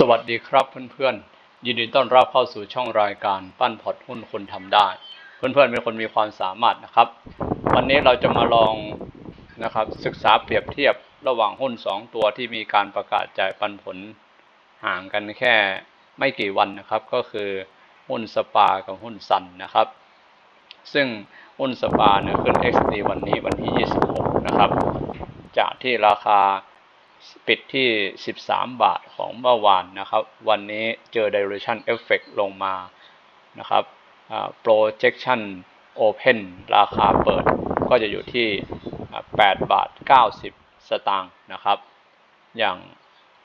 สวัสดีครับเพื่อนๆ ยินดีต้อนรับเข้าสู่ช่องรายการปั้นพอร์ตหุ้นคนทำได้ เพื่อนๆเป็นคนมีความสามารถนะครับ วันนี้เราจะมาลองนะครับศึกษาเปรียบเทียบระหว่างหุ้น 2 ตัวที่มีการประกาศจ่ายปันผลห่างกันแค่ไม่กี่วันนะครับ ก็คือหุ้นสปากับหุ้นซันนะครับ ซึ่งหุ้นสปาเนี่ยขึ้น XD วันนี้วันที่ 26 นะครับ จากที่ราคา ปิดที่ 13 บาทของเมื่อวานนะครับ วันนี้เจอ Dilution Effect ลงมานะครับ projection open ราคาเปิดก็จะอยู่ที่ 8 บาท 90 สตางค์นะครับ อย่าง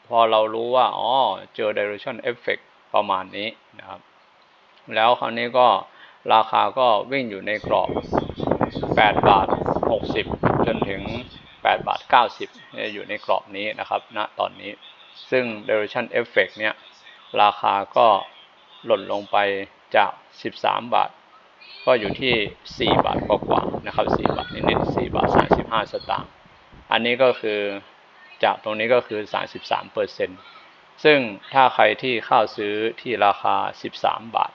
พอเรารู้ว่า อ๋อ เจอ Dilution Effect ประมาณนี้นะครับ แล้วคราวนี้ก็ราคาก็วิ่งอยู่ในกรอบ 8 บาท 60 จนถึง 8 บาท 90เนี่ยอยู่ในกรอบนี้นะครับณตอนนี้ ซึ่ง Dilution Effect เนี่ย ราคาก็หล่นลงไปจาก 13 บาท ก็อยู่ที่ 4 บาทกว่าๆนะครับ 4 บาทนิดๆ4บาท 35 สตางค์ อันนี้ก็คือจากตรงนี้ก็คือ 33เปอร์เซ็นต์ซึ่งถ้าใครที่เข้าซื้อที่ราคา 13 บาท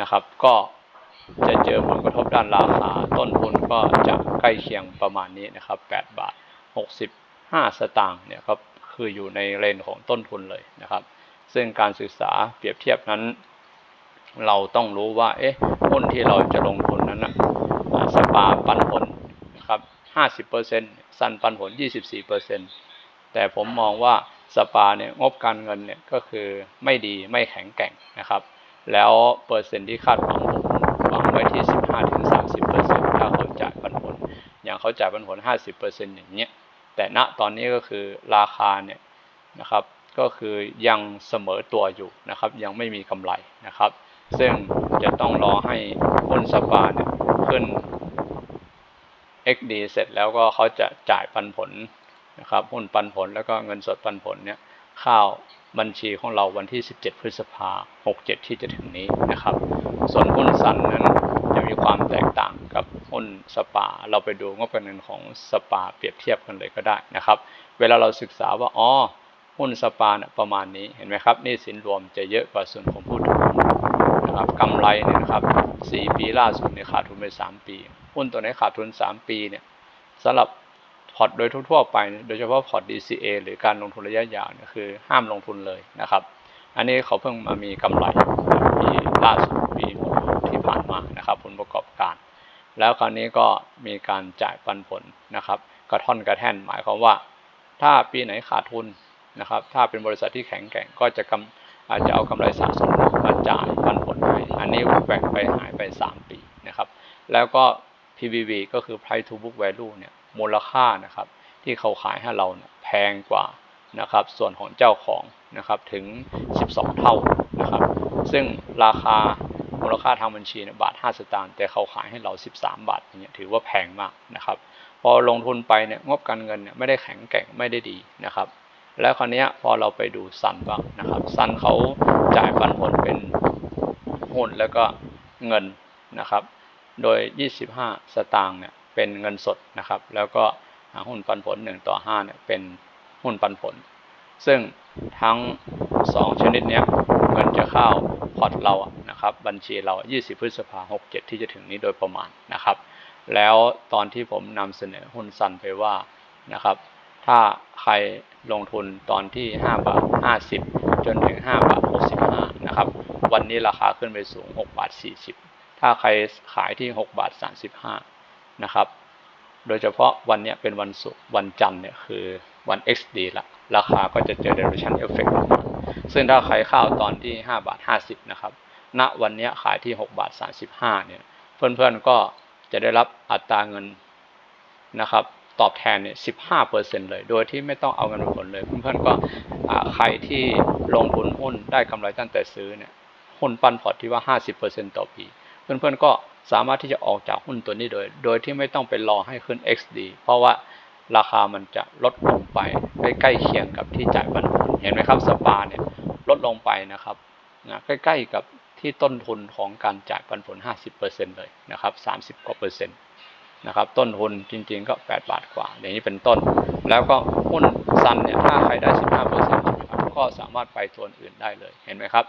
นะครับ ก็ จะเจอผลกระทบด้านราคา ต้นทุนก็จะใกล้เคียงประมาณนี้นะครับ 8 บาท 65 สตางค์เนี่ยก็คืออยู่ในเรนของต้นทุนเลยนะครับ ซึ่งการศึกษาเปรียบเทียบนั้น เราต้องรู้ว่าเอ๊ะหุ้นที่เราจะลงทุนนั้นนะสปาปันผลนะครับ50%ซันปันผล 24%แต่ผมมองว่าสปาเนี่ยงบการเงินเนี่ยก็คือไม่ดีไม่แข็งแกร่งนะครับ แล้วเปอร์เซ็นต์ที่คาดหวังผมหวังไว้ที่ 15-30%ถ้าเขาจ่ายปันผล อย่าง เขาจ่ายปันผล 50%อย่างเงี้ยแต่ณตอนนี้ก็คือราคาเนี่ยนะครับก็คือยังเสมอตัวอยู่นะครับยังไม่มีกำไรนะครับ ซึ่งจะต้องรอให้หุ้นสปาเนี่ยขึ้น XD เสร็จแล้วก็เขาจะจ่ายปันผลนะครับหุ้นปันผลแล้วก็เงินสดปันผลเนี่ยเข้าบัญชีของเราวันที่ 17 พฤษภา67 ที่จะถึงนี้นะครับ ส่วนหุ้นสันนั้นจะมีความแตก หุ้นสปา เราไปดูงบการเงินของสปาเปรียบเทียบกันเลยก็ได้นะครับ เวลาเราศึกษาว่าอ๋อหุ้นสปานะประมาณนี้เห็นไหมครับนี่สินรวมจะเยอะกว่าส่วนของผู้ถือหุ้นนะครับกำไรเนี่ยนะครับ4ปีล่าสุดเนี่ยขาดทุนไป3ปี หุ้นตัวไหนขาดทุน3ปีเนี่ยสำหรับพอร์ตโดยทั่วๆไป โดยเฉพาะพอร์ต DCA หรือการลงทุนระยะยาวเนี่ยคือห้ามลงทุนเลยนะครับ อันนี้เขาเพิ่งมามีกำไรปีล่าสุดปีที่ผ่านมานะครับผลประกอบการ แล้วคราวนี้ก็มีการจ่ายปันผลนะครับกระท่อนกระแท่นหมายความว่า ถ้าปีไหนขาดทุนนะครับ ถ้าเป็นบริษัทที่แข็งแกร่งก็จะกำอาจจะเอากำไรสะสมมาจ่ายปันผลให้อันนี้แบ่งไปหายไป 3 ปีนะครับ แล้วก็ PBV ก็คือ Price to Book Value เนี่ยมูลค่านะครับ ที่เขาขายให้เราเนี่ยแพงกว่านะครับ ส่วนของเจ้าของนะครับถึง 12 เท่านะครับ ซึ่งราคา มูลค่าทางบัญชีเนี่ยบาท5สตางค์แต่เขาขายให้เรา 13 บาทอย่างเงี้ยถือว่าแพงมากนะครับ พอลงทุนไปเนี่ยงบการเงินเนี่ยไม่ได้แข็งแกร่งไม่ได้ดีนะครับ แล้วคราวนี้พอเราไปดูซันบ้างนะครับซันเขาจ่ายปันผลเป็นหุ้นแล้วก็เงินนะครับ โดย 25 สตางค์เนี่ยเป็นเงินสดนะครับ แล้วก็หุ้นปันผล 1 ต่อ5เนี่ยเป็นหุ้นปันผล ซึ่งทั้ง 2 ชนิดเนี้ยเงินจะเข้า พอร์ตเราอะนะครับบัญชีเรา 20 พฤษภาคม67ที่จะถึงนี้โดยประมาณนะครับ แล้วตอนที่ผมนำเสนอหุ้นซันไปว่านะครับ ถ้าใครลงทุนตอนที่ 5 บาท 50 จนถึง 5 บาท 65 นะครับ วันนี้ราคาขึ้นไปสูง 6 บาท 40 ถ้าใครขายที่ 6 บาท 35 นะครับ โดยเฉพาะวันนี้เป็นวันศุกร์วันจันทร์เนี่ยคือวัน XD ละราคาก็จะเจอ dilution effect ลงมา ซึ่งถ้าใครเข้าตอนที่ 5 บาท 50 นะครับ ณ วันนี้ขายที่ 6 บาท 35 เนี่ย เพื่อนๆ ก็จะได้รับอัตราเงินนะครับ ตอบแทนเนี่ย 15%เลย โดยที่ไม่ต้องเอาเงินผลเลย เพื่อนๆ ก็ใครที่ลงทุนหุ้นได้กำไรตั้งแต่ซื้อเนี่ย หุ้นปันพอร์ตที่ว่า 50%ต่อปี เพื่อนๆ ก็สามารถที่จะออกจากหุ้นตัวนี้โดย โดยที่ไม่ต้องไปรอให้ขึ้น XD เพราะว่า ราคามันจะลดลงไปใกล้ๆเคียงกับที่จ่ายปันผลเห็นไหมครับสปาเนี่ยลดลงไปนะครับนะใกล้ๆกับที่ต้นทุนของการจ่ายปันผล 50%เลยนะครับ 30 กว่าเปอร์เซ็นต์นะครับต้นทุนจริงๆก็ 8 บาทกว่า อย่างนี้เป็นต้น แล้วก็หุ้นซันเนี่ยถ้าใครได้ 15%ใช่ไหมครับก็ก็สามารถไปตัวอื่นได้เลยเห็นไหมครับ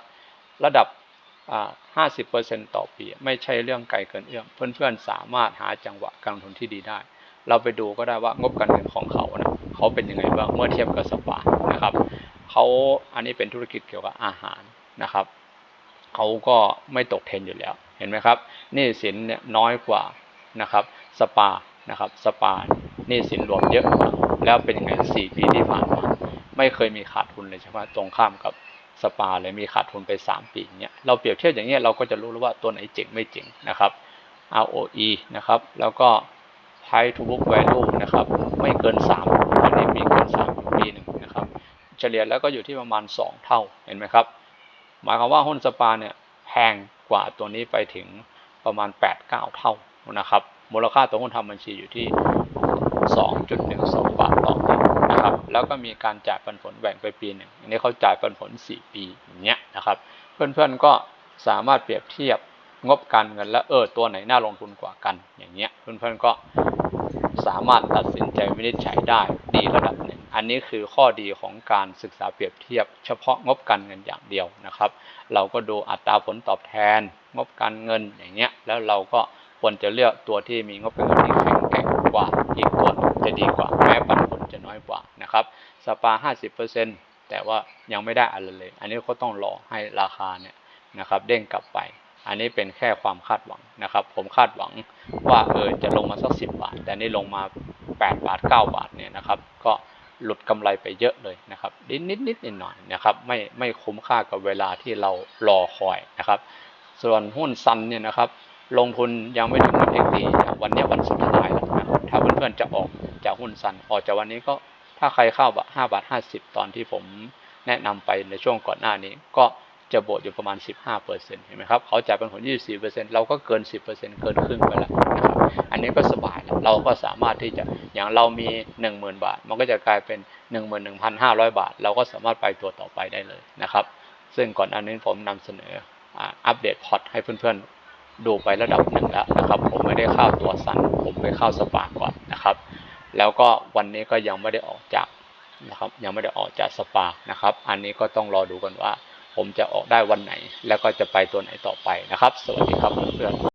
ระดับอ่า50%ต่อปี ไม่ใช่เรื่องไกลเกินเอื้อมเพื่อนๆสามารถหาจังหวะการลงทุนที่ดีได้ เราไปดูก็ได้ว่างบการเงินของเขานะเขาเป็นยังไงบ้างเมื่อเทียบกับสปานะครับเขาอันนี้เป็นธุรกิจเกี่ยวกับอาหารนะครับเขาก็ไม่ตกเทรนอยู่แล้วเห็นไหมครับนี่สินเนี่ยน้อยกว่านะครับสปานะครับสปานี่สินรวมเยอะกว่าแล้วเป็นยังไงสี่ปีที่ผ่านมาไม่เคยมีขาดทุนเลยใช่ไหมตรงข้ามกับสปาเลยมีขาดทุนไป 3 ปีเนี่ยเราเปรียบเทียบอย่างเงี้ยเราก็จะรู้แล้วว่าตัวไหนเจ๋งไม่เจ๋งนะครับ ROE นะครับแล้วก็ Price to book value นะครับ ไม่เกิน 3 อันนี้มีเกิน3ปีหนึ่งนะครับ เฉลี่ยแล้วก็อยู่ที่ประมาณ 2 เท่า เห็นไหมครับ หมายความว่าหุ้นสปาเนี่ยแพงกว่าตัวนี้ไปถึงประมาณ 8-9 เท่านะครับ มูลค่าตัวหุ้นทำบัญชีอยู่ที่ 2.12 บาทต่อหุ้นนะครับ แล้วก็มีการจ่ายปันผลแบ่งไปปีหนึ่ง อันนี้เขาจ่ายปันผล 4 ปีอย่างเงี้ยนะครับ เพื่อนๆก็สามารถเปรียบเทียบงบการเงินและเออตัวไหนน่าลงทุนกว่ากันอย่างเงี้ยเพื่อนๆก็ สามารถตัดสินใจวินิจฉัยได้ดีระดับหนึ่ง อันนี้คือข้อดีของการศึกษาเปรียบเทียบ เฉพาะงบการเงินอย่างเดียวนะครับ เราก็ดูอัตราผลตอบแทน งบการเงินอย่างเงี้ย แล้วเราก็ควรจะเลือกตัวที่มีงบการเงินที่แข็งแกร่งกว่าอีกตัวหนึ่งจะดีกว่าแม้ปันผลจะน้อยกว่านะครับ สปา 50%แต่ว่ายังไม่ได้อะไรเลย อันนี้ก็ต้องรอให้ราคาเนี่ยนะครับเด้งกลับไป อันนี้เป็นแค่ความคาดหวังนะครับ ผมคาดหวังว่าเออจะลงมาสัก10บาท แต่นี่ลงมา 8 บาท 9 บาทเนี่ยนะครับ ก็หลุดกำไรไปเยอะเลยนะครับนิดนิดนิดนิดหน่อยนะครับ ไม่ไม่คุ้มค่ากับเวลาที่เรารอคอยนะครับ ส่วนหุ้นซันเนี่ยนะครับ ลงทุนยังไม่ถึงวันเอกดีวันนี้วันสุดท้ายแล้วนะครับถ้าเพื่อนๆจะออกจากหุ้นซันออกจากวันนี้ก็ถ้าใครเข้าแบบ5บาท50ตอนที่ผมแนะนำไปในช่วงก่อนหน้านี้ก็ จะบวกอยู่ประมาณ 15%เห็นไหมครับเขาจ่ายเป็นผล 24%เราก็เกิน 10%เกินครึ่งไปแล้วนะครับอันนี้ก็สบายแล้วเราก็สามารถที่จะอย่างเรามี 10,000 บาท มันก็จะกลายเป็น 11,500 บาท เราก็สามารถไปตัวต่อไปได้เลยนะครับ ซึ่งก่อนอันนี้ผมนำเสนออัปเดตพอร์ตให้เพื่อนๆดูไประดับหนึ่งแล้วนะครับผมไม่ได้เข้าตัวสั้นผมไปเข้าสปาก่อนนะครับ แล้วก็วันนี้ก็ยังไม่ได้ออกจากนะครับยังไม่ได้ออกจากสปานะครับ อันนี้ก็ต้องรอดูกันว่า ผมจะออกได้วันไหน แล้วก็จะไปตัวไหนต่อไปนะครับ สวัสดีครับเพื่อน